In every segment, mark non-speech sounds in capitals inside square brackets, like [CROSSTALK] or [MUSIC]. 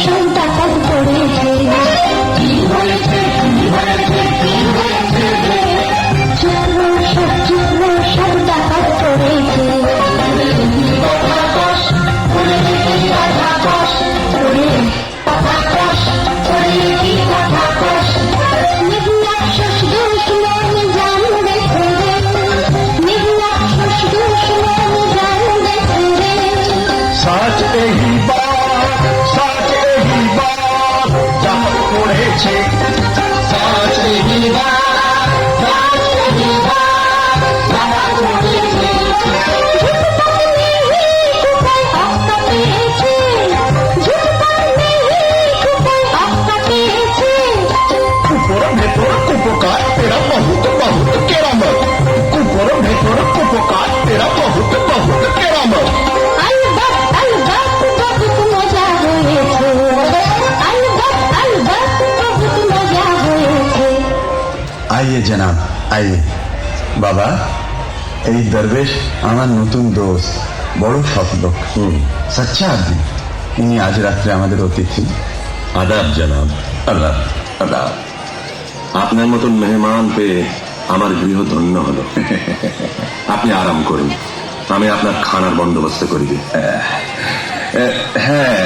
সব আইয়ে জনাব আইয়ে। বাবা এই দরবেশ আমার নতুন দোষ বড় সৎলোক সচ্চা আদমি ইনি আজ রাত্রে আমাদের অতিথি। আদাব জানাব। আদাব আদাব। আপনার মতন মেহমান পেয়ে আমার গৃহ ধন্য হলো। আপনি আরাম করুন। আমি আপনার খানার বন্দোবস্ত করি। হ্যাঁ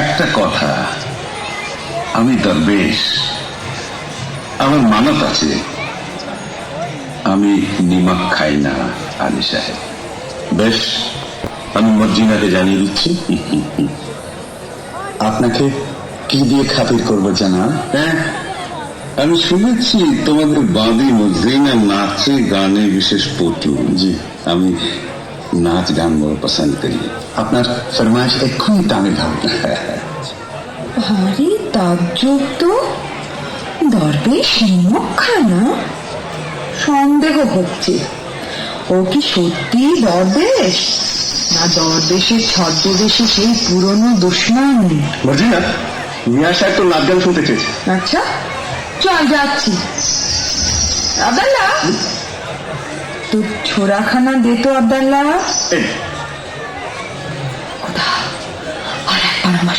একটা কথা। আমি দরবেশ। আমার মানত আছে। আমি নিমক খাই না আলী সাহেব। বেশ আমি মর্জিনাকে জানিয়ে দিচ্ছি। [LAUGHS] আপনাকে কি দিয়ে খাতির করব জানাব হ্যাঁ আমি শুনেছি তোমাদের বাঁধি মজরিনা নাচে গানে বিশেষ পটু। জি। আমি নাচ গান বড় পছন্দ করি। আপনার ফরমাইশ এক্ষুনি তামিল হবে। আরে তাজ্জব তো। দরবেশ নিমক খানা সন্দেহ হচ্ছে। ও কি সত্যি দরবেশ? না দরবেশের ছদ্মবেশে সেই পুরনো দুশ্মন? মর্জিনা মিয়া সাহেব তো নাচ গান শুনতে চেয়েছে। আচ্ছা চল যাচ্ছি। আবদাল্লা! তো ছোড়াখানা দে তো আবদাল্লা। এই, আর একবার আমার